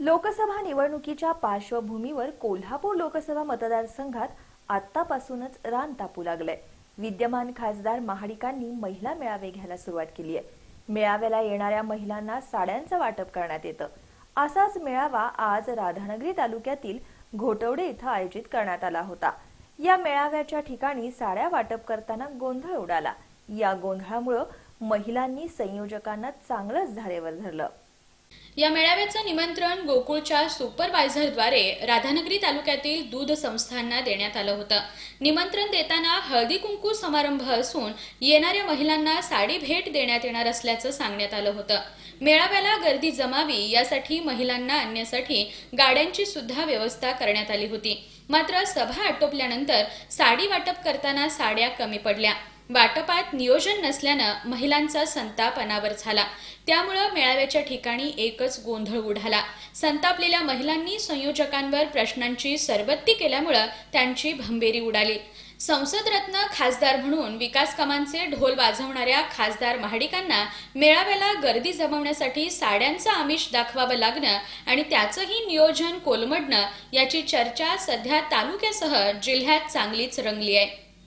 लोकसभा निवडणुकीच्या पार्श्वभूमीवर कोल्हापूर लोकसभा मतदारसंघात आतापासूनच रान तापू लागलंय. विद्यमान खासदार महाडिकांनी महिला मेळावे घ्यायला सुरुवात केली आहे. मेळाव्याला येणाऱ्या महिलांना साड्यांचं वाटप करण्यात येतं. असाच मेळावा आज राधानगरी तालुक्यातील घोटवडे इथं आयोजित करण्यात आला होता. या मेळाव्याच्या ठिकाणी साड्या वाटप करताना गोंधळ उडाला. या गोंधळामुळं महिलांनी संयोजकांना चांगलंच धारेवर धरलं. या मेळाव्याचं निमंत्रण गोकुळच्या सुपरवायझरद्वारे राधानगरी तालुक्यातील दूध संस्थांना देण्यात आलं होतं. निमंत्रण देताना हळदी कुंकू समारंभ असून येणाऱ्या महिलांना साडी भेट देण्यात येणार असल्याचं सांगण्यात आलं होतं. मेळाव्याला गर्दी जमावी यासाठी महिलांना आणण्यासाठी गाड्यांची सुद्धा व्यवस्था करण्यात आली होती. मात्र सभा आटोपल्यानंतर साडी वाटप करताना साड्या कमी पडल्या. वाटपात नियोजन नसल्यानं महिलांचा संताप अनावर झाला. त्यामुळं मेळाव्याच्या ठिकाणी एकच गोंधळ उडाला. संतापलेल्या महिलांनी संयोजकांवर प्रश्नांची सरबत्ती केल्यामुळं त्यांची भंबेरी उडाली. संसदरत्न खासदार म्हणून विकास कामांचे ढोल वाजवणाऱ्या खासदार महाडिकांना मेळाव्याला गर्दी जमवण्यासाठी साड्यांचं आमिष दाखवावं लागणं आणि त्याचंही नियोजन कोलमडणं याची चर्चा सध्या तालुक्यासह जिल्ह्यात चांगलीच रंगली आहे.